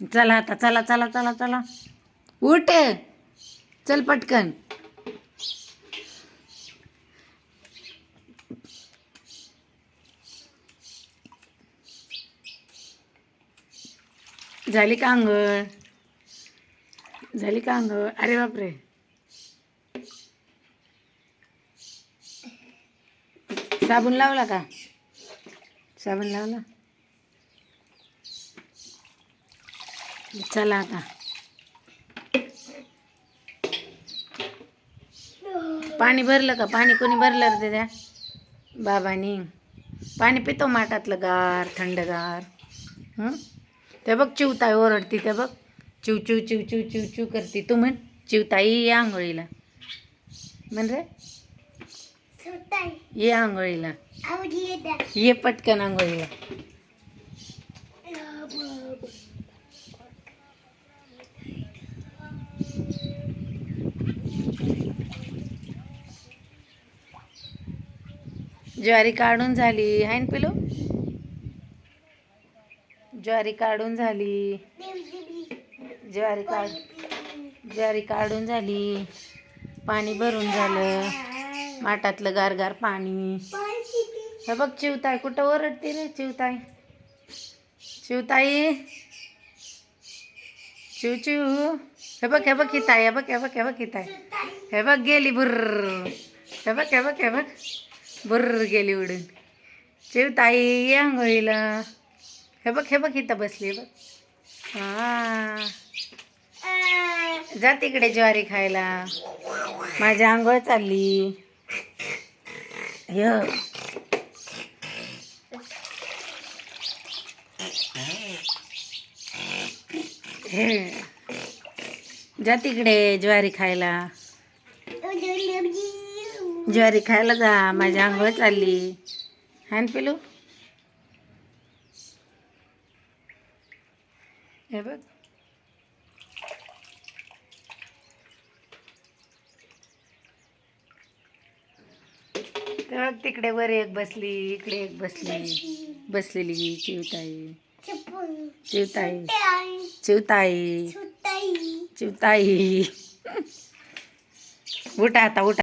चला आता चला चला चला चला. उठ. चल पटकन. झाली का आंघोळ? झाली का आंघोळ? अरे बापरे. साबण लावला का? साबण लावला? चला आता. पाणी भरलं का? पाणी कोणी भरलं रे त्या बाबानी. पाणी पितो माठातलं गार थंडगार. हं? ते बघ चिवताई ओरडती ते बघ. चिव चिव चिव चिव चिव चिव करते तू म्हण. चिवताई ये आंघोळीला. म्हण रे. ये आंघोळीला. ये पटकन आंघोळीला. ज्वारी काढून झाली. आहे ना पिलो? ज्वारी काढून झाली. ज्वारी काढ ज्वारी काढून झाली. पाणी भरून झालं. माठातलं गारगार पाणी. हे बघ चिवताई कुठं ओरडते रे चिवताई चिवताई? चिव चिव. हे बघ हे बघ हिताय ताई हे बघ हे बघ हे बघ हिताय ताई हे बघ गेली भुर्र. हे बघ हे बघ हे बघ. बुर्र गेली उडून. चिवताई ये आंघोळीला. हे बघ हे बघ इथं बसली बघ. हा. जा तिकडे ज्वारी खायला. माझी आंघोळ चालली. य. हे. जा तिकडे ज्वारी खायला. ज्वारी खायला जा माझी आंघोळ चालली. हान पिलू? हे बघ. बघ तिकडे वर एक बसली इकडे एक बसली. बसलेली चिवताई. चिवताई. चिवताई. चिवताई. उठा आता उठा.